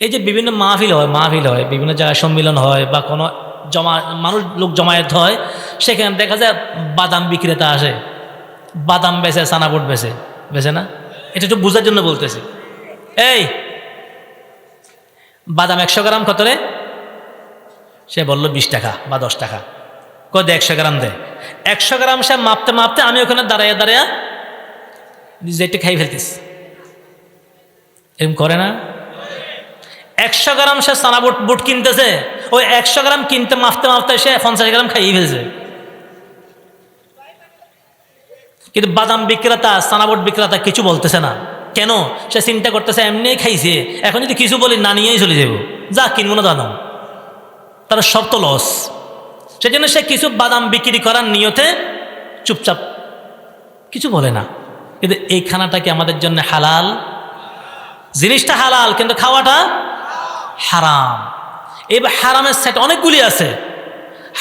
এই যে বিভিন্ন মাহফিল হয় মাহফিল হয়, বিভিন্ন জায়গায় সম্মিলন হয় বা কোনো জমা, মানুষ, লোক জমায়েত হয়, সেখানে দেখা যায় বাদাম বিক্রেতা আসে, বাদাম বেচে সানাবুট বেচে বেচে না? এটা একটু বোঝার জন্য বলতেছি। এই, বাদাম একশো গ্রাম কত রে? সে বলল বিশ টাকা বা দশ টাকা। কয় দে একশো গ্রাম দে। একশো গ্রাম সে মাপতে মাপতে আমি ওখানে দাঁড়াইয়া দাঁড়াইয়া নিজে একটু খাই ফেলতিস এরকম করে না? একশো গ্রাম সে সানা বুট বুট কিনতেছে, ওই একশো গ্রাম কিনতে মাপতে মাপতে সে পঞ্চাশ গ্রাম খাইয়ে ফেলছে। কিন্তু বাদাম বিক্রেতা সানাবট বিক্রেতা কিছু বলতেছে না। কেন? সে চিন্তা করতেছে এমনি খাইছে, এখন যদি কিছু বলি, না নিয়েই চলে যাব। যা কিনবো না জানো তার সব তো লস। সেজন্য সে কিছু বাদাম বিক্রি করার নিয়তে চুপচাপ কিছু বলে না। কিন্তু এই খানাটা কি আমাদের জন্য হালাল? জিনিসটা হালাল, কিন্তু খাওয়াটা হারাম। এবার হারামের সেট অনেকগুলি আছে।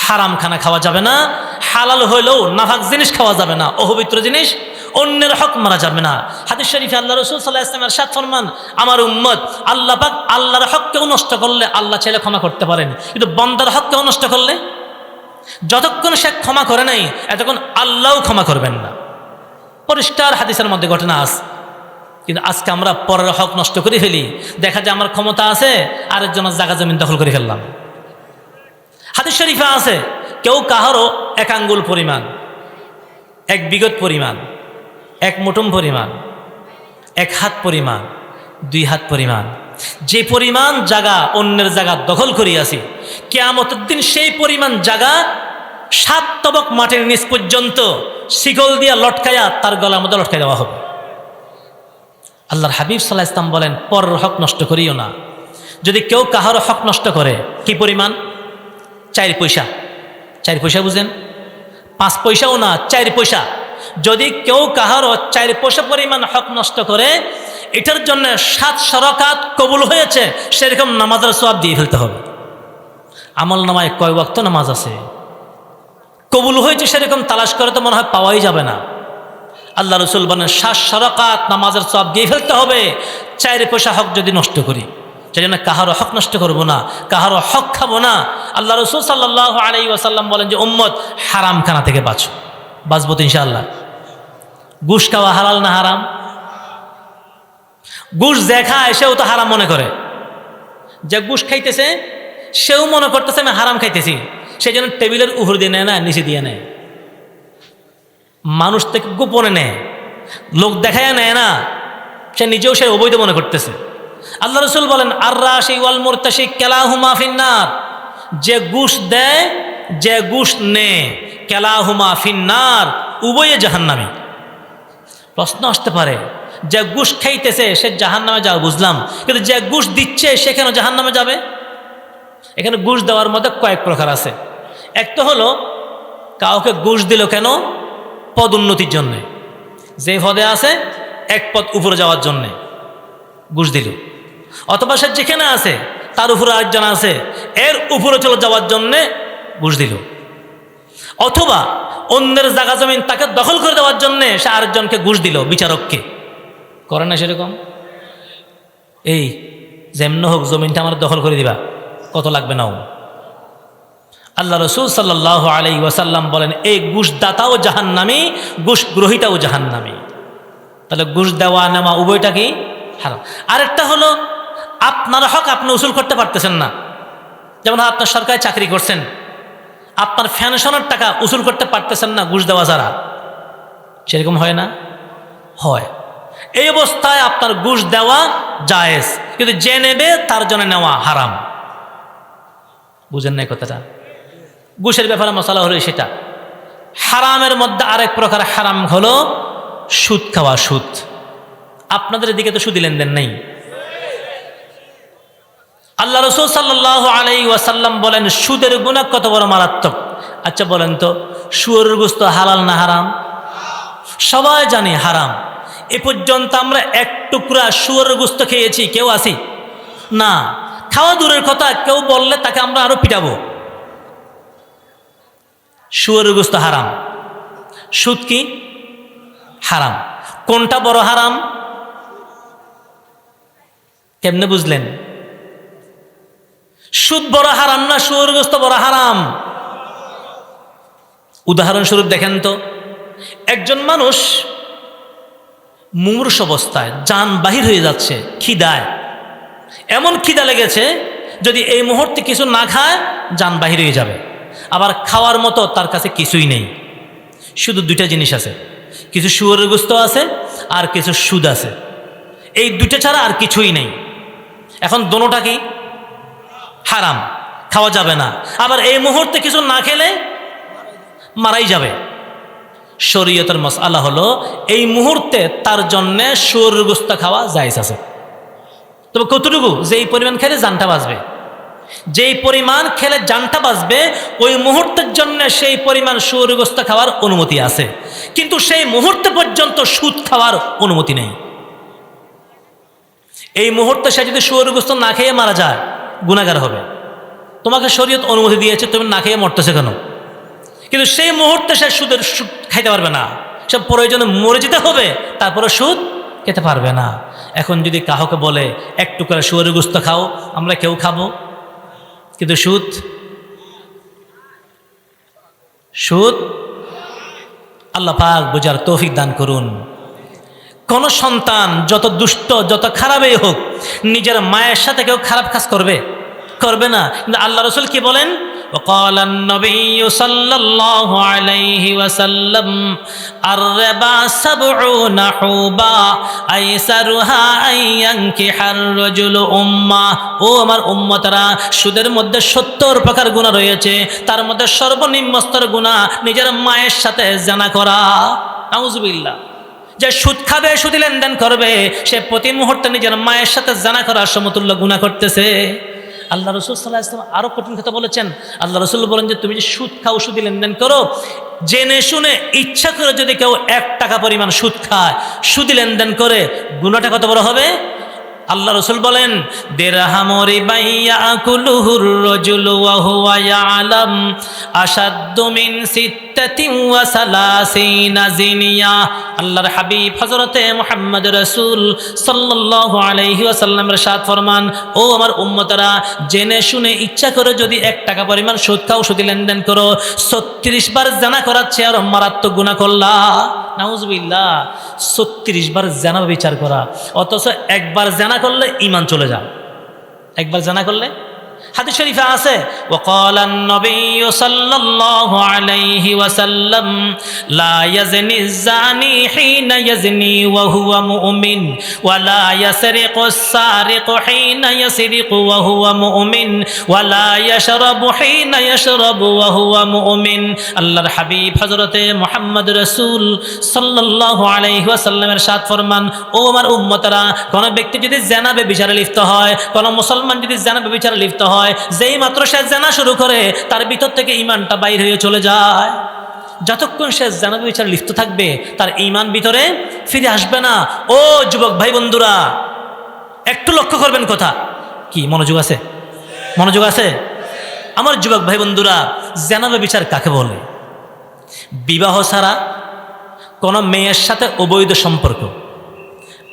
হারাম খানা খাওয়া যাবে না, হালাল হইলেও নাফাক জিনিস খাওয়া যাবে না, অপবিত্র জিনিস অন্যের হক মারা যাবে না। হাদিস শরীফে আল্লাহ রসুল সাল্লাহ ইসলামের সাত ফরমান, আমার উম্মত আল্লাহ পাক আল্লাহর হককেও নষ্ট করলে আল্লাহ ছেলে ক্ষমা করতে পারেন। কিন্তু বন্দার হককেও নষ্ট করলে? যতক্ষণ সে ক্ষমা করে নাই, এতক্ষণ আল্লাহও ক্ষমা করবেন না। পরিষ্কার হাদিসের মধ্যে ঘটনা আছে। কিন্তু আজকে আমরা পরের হক নষ্ট করে ফেলি। দেখা যায় আমার ক্ষমতা আছে, আরেকজনের জায়গা জমিন দখল করে ফেললাম। হাদিস শরীফে আছে, কেউ কাহারও এক আঙ্গুল পরিমাণ, এক বিগত পরিমাণ, এক মুটুম পরিমাণ, এক হাত পরিমাণ, দুই হাত পরিমাণ। যে পরিমাণ জায়গা অন্যের জায়গা দখল করিয়াছি কেয়ামতের দিন সেই পরিমাণ জায়গা সাত তবক মাটির নিচ পর্যন্ত শিকল দিয়া লটকায়া তার গলার মধ্যে লটকাই দেওয়া হবে। আল্লাহর হাবিব সাল্লাহ ইসলাম বলেন, পরের হক নষ্ট করিও না। যদি কেউ কাহারও হক নষ্ট করে, কি পরিমাণ? চার পয়সা। চার পয়সা বুঝেন? পাঁচ পয়সাও না, চার পয়সা। যদি কেউ কাহারও চার পয়সা পরিমাণ হক নষ্ট করে, এটার জন্য সাত সরকাত কবুল হয়েছে, সেরকম নামাজের সব দিয়ে ফেলতে হবে। আমল নামায় কয় ওয়াক্ত নামাজ আছে? কবুল হয়েছে সেরকম তালাশ করে তো মনে হয় পাওয়াই যাবে না। আল্লাহ রসুল বলেন শ্বাস সরকাত নামাজের সব দিয়ে ফেলতে হবে, চায়ের পয়সা হক যদি নষ্ট করি। সেই জন্য কাহারও হক নষ্ট করব না, কাহারও হক খাব না। আল্লাহ রসুল সাল্লাহ আলাই ওয়াসাল্লাম বলেন যে, উম্মত, হারাম খানা থেকে বাঁচো। বাঁচবো তো ইনশাআল্লাহ। ঘুষ খাওয়া হালাল না হারাম? ঘুষ দেখা সেও তো হারাম মনে করে। যে ঘুষ খাইতেছে, সেও মনে করতেছে, আমি হারাম খাইতেছি। সেই জন্য টেবিলের উপর দিয়ে নেয় না, নিচে দিয়ে নেয়। মানুষ থেকে গোপনে নেয়। লোক দেখায় নেয় না, সে নিজেও সে অবৈধ মনে করতেছে। আল্লাহ রসুল বলেন আর রাশি ওয়াল মোরতাসি কেলাহুমা ফিন্নার। যে ঘুষ দেয়, যে ঘুষ নে কেলাহুমা ফিন্নার, উভয়ে জাহান্নামি। প্রশ্ন আসতে পারে, যে ঘুষ খাইতেছে, সে জাহান্নামে যাবে বুঝলাম, কিন্তু যে ঘুষ দিচ্ছে, সে কেন জাহান্নামে যাবে? এখানে ঘুষ দেওয়ার মধ্যে কয়েক প্রকার আছে। এক তো হলো, কাউকে ঘুষ দিল কেন? পদোন্নতির জন্যে। যে পদে আছে, এক পদ উপরে যাওয়ার জন্যে। ঘুষ দিল। অথবা সে যেখানে আছে, তার উপরে আরেকজন আছে, এর উপরে চলে যাওয়ার জন্যে ঘুষ দিল। অথবা অন্যের জায়গা জমিন তাকে দখল করে দেওয়ার জন্যে সে আরেকজনকে ঘুষ দিল, বিচারককে। করে না সেরকম? এই, যেমন হোক, জমিনটা আমার দখল করে দিবা। কত লাগবে নাও? আল্লাহ রসুল সাল্লাহ আলাই ওয়াসাল্লাম বলেন, এই ঘুষ দাতাও জাহান্নামি ঘুষ গ্রহিতাও জাহান্নামি। তাহলে ঘুষ দেওয়া নেওয়া উভয়টা কি? হারাম। আরেকটা হলো, আপনার হক আপনি উসুল করতে পারতেছেন না। যেমন আপনার সরকারি চাকরি করছেন, আপনার ফ্যানশনের টাকা উসুল করতে পারতেছেন না ঘুষ দেওয়া ছাড়া সেরকম হয় না? হয়। এই অবস্থায় আপনার ঘুষ দেওয়া জায়েজ, কিন্তু যে নেবে তার জন্য নেওয়া হারাম। বুঝেন না কথাটা? ঘুষের ব্যাপারে মশলা হলো সেটা। হারামের মধ্যে আরেক প্রকার হারাম হলো সুদ খাওয়া সুদ। আপনাদের এদিকে তো সুদি লেনদেন নেই। আল্লাহ রসুল সাল্লাহ আলাই ওয়াসাল্লাম বলেন, সুদের গুণা কত বড় মারাত্মক। আচ্ছা বলেন তো সুয়ের গুস্ত হালাল না হারাম? সবাই জানি হারাম। এ পর্যন্ত আমরা এক টুকরা সুয়ের গুস্ত খেয়েছি, কেউ আসি না। খাওয়া দূরের কথা, কেউ বললে তাকে আমরা আরও পিটাবো। সুয়ের গুস্ত হারাম। সুদ কি? হারাম। কোনটা বড় হারাম? কেমনে বুঝলেন? সুদ বড় হারাম না সুরগ্রস্ত বড় হারাম? উদাহরণস্বরূপ দেখেন তো, একজন মানুষ মুমূর্ষ অবস্থায় যান বাহির হয়ে যাচ্ছে, খিদায়। এমন খিদা লেগেছে, যদি এই মুহূর্তে কিছু না খায়, যান বাহির হয়ে যাবে। আবার খাওয়ার মতো তার কাছে কিছুই নেই। শুধু দুইটা জিনিস আছে। কিছু শুয়োরের গোস্ত আছে আর কিছু সুদ আছে। এই দুইটা ছাড়া আর কিছুই নেই। এখন দোনোটা কি? হারাম। খাওয়া যাবে না। আবার এই মুহূর্তে কিছু না খেলে মারাই যাবে। শরীয়তের মশালা হলো, এই মুহূর্তে তার জন্যে শুয়োরের গোস্ত খাওয়া জায়জ আছে। তবে কতটুকু? যে এই পরিমাণ খেলে জানটা বাঁচবে। যেই পরিমাণ খেলে জানটা বাঁচবে ওই মুহূর্তের জন্য সেই পরিমাণ সুরগ্রস্ত খাওয়ার অনুমতি আছে। কিন্তু সেই মুহূর্ত পর্যন্ত সুদ খাওয়ার অনুমতি নেই। এই মুহূর্তে সে যদি সুরগ্রস্ত না খেয়ে মারা যায় গুণাগার হবে। তোমাকে শরীয়ত অনুমতি দিয়েছে, তুমি না খেয়ে মরতেছে কেন? কিন্তু সেই মুহূর্তে সে সুদের সুদ খাইতে পারবে না। সে প্রয়োজনে মরে যেতে হবে তারপরে সুদ খেতে পারবে না। এখন যদি কাহকে বলে একটু করে গুস্ত খাও, আমরা কেউ খাব। কিন্তু সুদ? সুদ? আল্লাহ পাক বোঝার তৌফিক দান করুন। কোন সন্তান যত দুষ্ট, যত খারাপই হোক, নিজের মায়ের সাথে কেউ খারাপ কাজ করবে? করবে না। কিন্তু আল্লাহ রসুল কি বলেন? وقال النبي صلى الله عليه وسلم الربا سبعون حوبا أيسرها أن ينكح الرجل أمة ও আমার উম্মতরা সুদের মধ্যে সত্তর প্রকার গুণা রয়েছে তার মধ্যে সর্বনিম্ন স্তর গুণা নিজের মায়ের সাথে জানা করা নাউজুবিল্লাহ যে সুদ খাবে সুদি লেনদেন করবে সে প্রতি মুহূর্তে নিজের মায়ের সাথে জানা করার সমতুল্য গুণা করতেছে আল্লাহ রসুল সাল্লাহ ইসলাম আরও কঠিন কথা বলেছেন। আল্লাহ রসুল বলেন যে, তুমি যে সুদ খাও সুদি লেনদেন করো। জেনে শুনে ইচ্ছা করে যদি কেউ এক টাকা পরিমাণ সুদ খায় সুদি লেনদেন করে গুণাটা কত বড় হবে? আল্লাহ রসুল বলেন কুলুহুর জিনিয়া আল্লাহর হাবিব হযরতে মুহাম্মদ রাসূল সাল্লাল্লাহু আলাইহি ফরমান, ও আমার উম্মতরা, জেনে শুনে ইচ্ছা করে যদি এক টাকা পরিমাণ সুদ খাও লেনদেন করো, ছত্রিশ বার জানা করাচ্ছে আর মারাত্মক গুনাহ করলা। নাউজুবিল্লাহ, ছত্রিশ বার জেনা বিচার করা, অথচ একবার জানা করলে ইমান চলে যা একবার জানা করলে হাদিস শরীফে আছে وقال النبي صلى الله عليه وسلم لا يزني الزاني حين يزني وهو مؤمن ولا يسرق السارق حين يسرق وهو مؤمن ولا يشرب حين يشرب وهو مؤمن আল্লাহর হাবিব হযরতে মুহাম্মদ রাসূল সাল্লাল্লাহু আলাইহি ওয়াসাল্লামের সাথ ফরমান ও আমার উম্মতরা কোন ব্যক্তি যদি জানাবে বিচারে লিপ্ত হয় কোন মুসলমান যদি জানাবে বিচারে লিপ্ত হয় যেই মাত্র সে জানা শুরু করে, তার ভিতর থেকে ইমানটা বাইর হয়ে চলে যায়। যতক্ষণ সে জানাবে বিচারে লিপ্ত থাকবে, তার ইমান ভিতরে ফিরে আসবে না। ও যুবক ভাই বন্ধুরা, একটু লক্ষ্য করবেন কথা। কি, মনোযোগ আছে? মনোযোগ আছে? আমার যুবক ভাই বন্ধুরা জানাবে বিচার কাকে বলে? বিবাহ ছাড়া কোনো মেয়ের সাথে অবৈধ সম্পর্ক,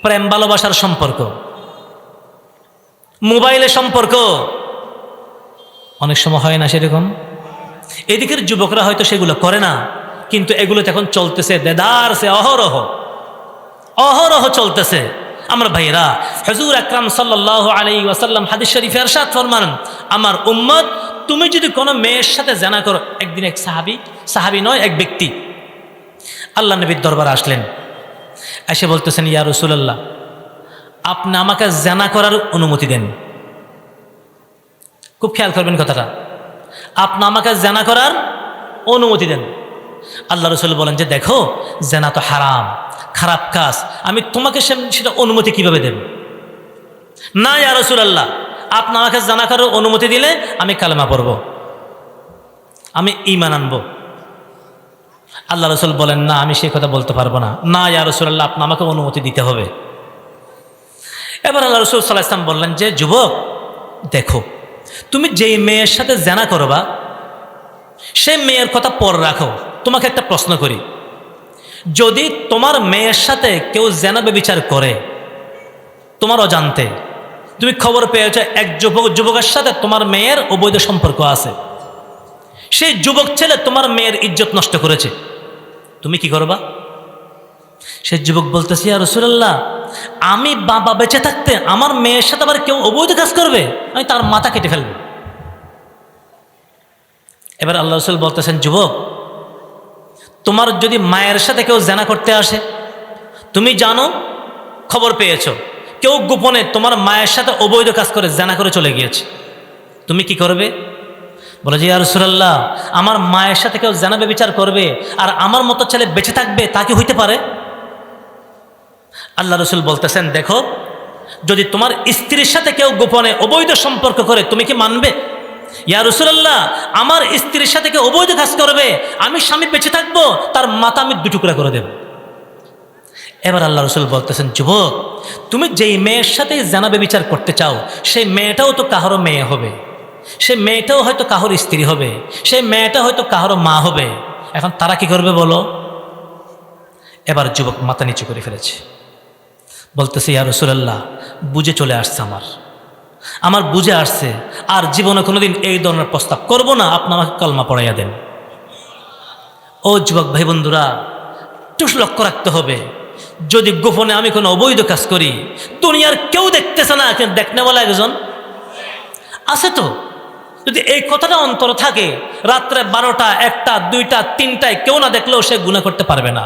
প্রেম ভালোবাসার সম্পর্ক, মোবাইলে সম্পর্ক অনেক সময় হয় না সেরকম? এদিকের যুবকরা হয়তো সেগুলো করে না, কিন্তু এগুলো এখন চলতেছে। দেদারসে অহরহ। অহরহ চলতেছে। আমার ভাইরা হজুর আকরাম সাল্লাহ আলী ওয়াসাল্লাম হাদিস শরীফ এরশাদ ফরমান, আমার উম্মত, তুমি যদি কোনো মেয়ের সাথে জানা করো, একদিন এক সাহাবি সাহাবি নয়, এক ব্যক্তি। আল্লাহ নবীর দরবার আসলেন। এসে বলতেছেন, ইয়া রসুলাল্লাহ, আপনি আমাকে জানা করার অনুমতি দেন। খুব খেয়াল করবেন কথাটা। আপনি আমাকে জানা করার অনুমতি দেন। আল্লাহ রসুল বলেন যে, দেখো, জেনা তো হারাম, খারাপ কাজ। আমি তোমাকে সেটা অনুমতি কীভাবে দেব? না, ইয়া রসুল আল্লাহ আপনি আমাকে জানা করার অনুমতি দিলে আমি কালেমা পড়ব। আমি ইমান আনব। আল্লাহ রসুল বলেন, না, আমি সেই কথা বলতে পারব না। না, ইয়া রসুল আল্লাহ আপনি আমাকে অনুমতি দিতে হবে। এবার আল্লাহ রসুল সাল্লাহ ইসলাম বললেন যে, যুবক, দেখো তুমি যেই মেয়ের সাথে জানা করবা, সেই মেয়ের কথা পর রাখো। তোমাকে একটা প্রশ্ন করি। যদি তোমার মেয়ের সাথে কেউ জেনাবে বিচার করে, তোমার অজান্তে, তুমি খবর পেয়েছ এক যুবক, যুবকের সাথে তোমার মেয়ের অবৈধ সম্পর্ক আছে। সেই যুবক ছেলে তোমার মেয়ের ইজ্জত নষ্ট করেছে। তুমি কি করবা? সে যুবক বলতেছি আর রসুল্লাহ আমি বাবা বেঁচে থাকতে আমার মেয়ের সাথে আবার কেউ অবৈধ কাজ করবে? আমি তার মাথা কেটে ফেলব। এবার আল্লাহ রসুল বলতেছেন, যুবক, তোমার যদি মায়ের সাথে কেউ জেনা করতে আসে, তুমি জানো, খবর পেয়েছ, কেউ গোপনে তোমার মায়ের সাথে অবৈধ কাজ করে জেনা করে চলে গিয়েছে। তুমি কি করবে? বলে যে রসুল্লাহ আমার মায়ের সাথে কেউ জানাবে বিচার করবে আর আমার মতো ছেলে বেঁচে থাকবে, তা কি হইতে পারে? আল্লাহ রসুল বলতেছেন, দেখো, যদি তোমার স্ত্রীর সাথে কেউ গোপনে অবৈধ সম্পর্ক করে, তুমি কি মানবে? ইয়া রসুল্লাহ আমার স্ত্রীর সাথে কেউ অবৈধ কাজ করবে, আমি স্বামী বেঁচে থাকব, তার মাথা আমি দুটুকরা করে দেব। এবার আল্লাহ রসুল বলতেছেন, যুবক, তুমি যেই মেয়ের সাথে জানাবে বিচার করতে চাও, সেই মেয়েটাও তো কাহারও মেয়ে হবে। সে মেয়েটাও হয়তো কাহর স্ত্রী হবে। সেই মেয়েটা হয়তো কাহারও মা হবে। এখন তারা কি করবে বলো? এবার যুবক মাথা নিচু করে ফেলেছে। বলতেছে, ইয়া রসুলাল্লাহ, বুঝে চলে আসছে আমার। আমার বুঝে আসছে, আর জীবনে কোনোদিন এই ধরনের প্রস্তাব করব না, আপনি আমাকে কলমা পড়াইয়া দেন। ও যুবক ভাই বন্ধুরা টুস লক্ষ্য রাখতে হবে, যদি গোপনে আমি কোনো অবৈধ কাজ করি, দুনিয়ার কেউ দেখতেছে না কিন্তু দেখনেওয়ালা একজন আছে তো? যদি এই কথাটা অন্তর থাকে, রাত্রে বারোটা, একটা, দুইটা, তিনটায় কেউ না দেখলেও সে গুণা করতে পারবে না।